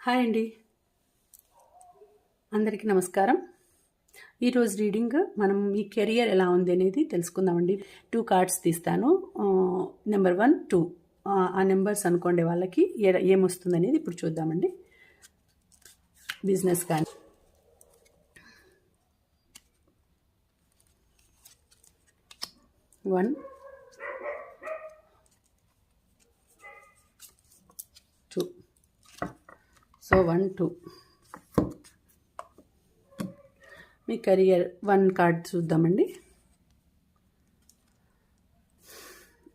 Hi అండి. అందరికీ నమస్కారం. ఈరోజు రీడింగ్ మనం మీ కెరియర్ ఎలా ఉంది అనేది తెలుసుకుందామండి. టూ కార్డ్స్ తీస్తాను. నెంబర్ వన్ టూ ఆ నెంబర్స్ అనుకోండి వాళ్ళకి ఏ ఏమొస్తుంది అనేది ఇప్పుడు చూద్దామండి. బిజినెస్ కానీ. One two so one two. మీ కెరియర్ వన్ కార్డ్ చూద్దామండి.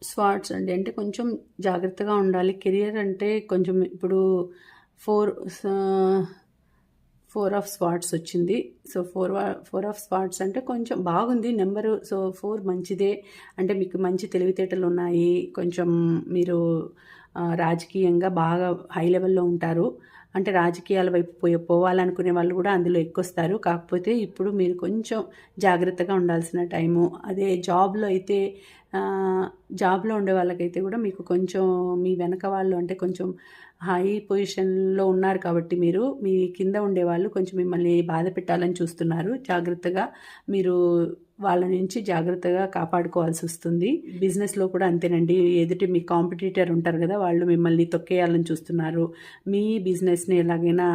స్వాట్స్ అండి అంటే కొంచెం జాగ్రత్తగా ఉండాలి. కెరియర్ అంటే కొంచెం ఇప్పుడు ఫోర్ ఫోర్ ఆఫ్ స్పాట్స్ వచ్చింది. So four four of swords అంటే కొంచెం బాగుంది. నెంబరు సో ఫోర్ మంచిదే. అంటే మీకు మంచి తెలివితేటలు ఉన్నాయి. కొంచెం మీరు రాజకీయంగా బాగా హై లెవెల్లో ఉంటారు. అంటే రాజకీయాల వైపు పోయి పోవాలనుకునే వాళ్ళు కూడా అందులో ఎక్కువస్తారు. కాకపోతే ఇప్పుడు మీరు కొంచెం జాగ్రత్తగా ఉండాల్సిన టైము. అదే జాబ్లో అయితే జాబ్లో ఉండే వాళ్ళకైతే కూడా మీకు కొంచెం మీ వెనక వాళ్ళు అంటే కొంచెం హై పొజిషన్లో ఉన్నారు కాబట్టి మీరు మీ కింద ఉండే వాళ్ళు కొంచెం మిమ్మల్ని బాధ పెట్టాలని చూస్తున్నారు. జాగ్రత్తగా మీరు వాళ్ళ నుంచి జాగ్రత్తగా కాపాడుకోవాల్సి వస్తుంది. బిజినెస్లో కూడా అంతేనండి. ఎదుటి మీ కాంపిటీటర్ ఉంటారు కదా వాళ్ళు మిమ్మల్ని తొక్కేయాలని చూస్తున్నారు. మీ బిజినెస్ని ఎలాగైనా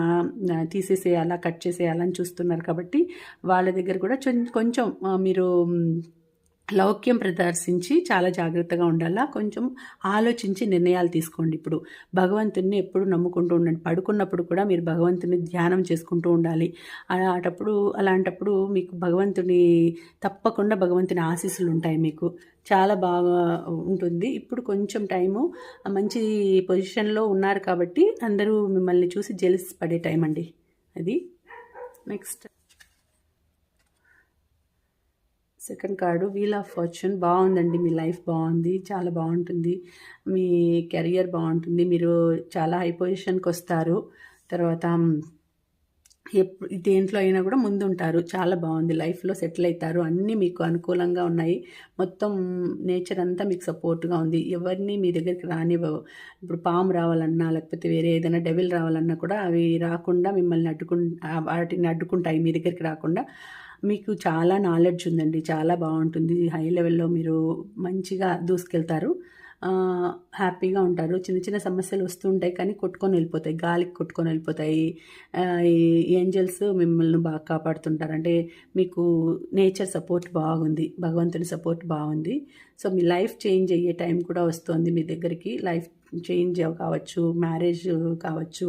తీసేసేయాలా కట్ చేసేయాలని చూస్తున్నారు కాబట్టి వాళ్ళ దగ్గర కూడా కొంచెం మీరు లౌక్యం ప్రదర్శించి చాలా జాగ్రత్తగా ఉండాలా? కొంచెం ఆలోచించి నిర్ణయాలు తీసుకోండి ఇప్పుడు. భగవంతుని ఎప్పుడు నమ్ముకుంటూ ఉండండి పడుకున్నప్పుడు కూడా మీరు భగవంతుని ధ్యానం చేసుకుంటూ ఉండాలి. అలాంటప్పుడు అలాంటప్పుడు మీకు భగవంతుని తప్పకుండా భగవంతుని ఆశీస్సులు ఉంటాయి మీకు. చాలా బాగా ఉంటుంది. ఇప్పుడు కొంచెం టైము మంచి పొజిషన్లో ఉన్నారు కాబట్టి అందరూ మిమ్మల్ని చూసి జెలిసి పడే టైం అండి అది. Next. Second card wheel of fortune బాగుందండి. మీ లైఫ్ బాగుంది. చాలా బాగుంటుంది. మీ కెరియర్ బాగుంటుంది. మీరు చాలా హై పొజిషన్కి వస్తారు. తర్వాత ఎప్పుడు దేంట్లో అయినా కూడా ముందుంటారు. చాలా బాగుంది. లైఫ్లో సెటిల్ అవుతారు అన్నీ మీకు అనుకూలంగా ఉన్నాయి. మొత్తం నేచర్ అంతా మీకు సపోర్ట్గా ఉంది. ఎవరిని మీ దగ్గరికి రానివ్వవు. ఇప్పుడు పాము రావాలన్నా లేకపోతే వేరే ఏదైనా డెవిల్ రావాలన్నా కూడా అవి రాకుండా మిమ్మల్ని అడ్డుకు వాటిని అడ్డుకుంటాయి. మీ దగ్గరికి రాకుండా మీకు చాలా నాలెడ్జ్ ఉందండి. చాలా బాగుంటుంది. హై లెవెల్లో మీరు మంచిగా దూసుకెళ్తారు. హ్యాపీగా ఉంటారు. చిన్న చిన్న సమస్యలు వస్తుంటాయి కానీ కొట్టుకొని వెళ్ళిపోతాయి. గాలికి కొట్టుకొని వెళ్ళిపోతాయి. ఈ ఏంజల్స్ మిమ్మల్ని బాగా కాపాడుతుంటారు. అంటే మీకు నేచర్ సపోర్ట్ బాగుంది. భగవంతుని సపోర్ట్ బాగుంది. సో మీ లైఫ్ చేంజ్ అయ్యే టైం కూడా వస్తుంది మీ దగ్గరికి. లైఫ్ చేంజ్ కావచ్చు మ్యారేజ్ కావచ్చు.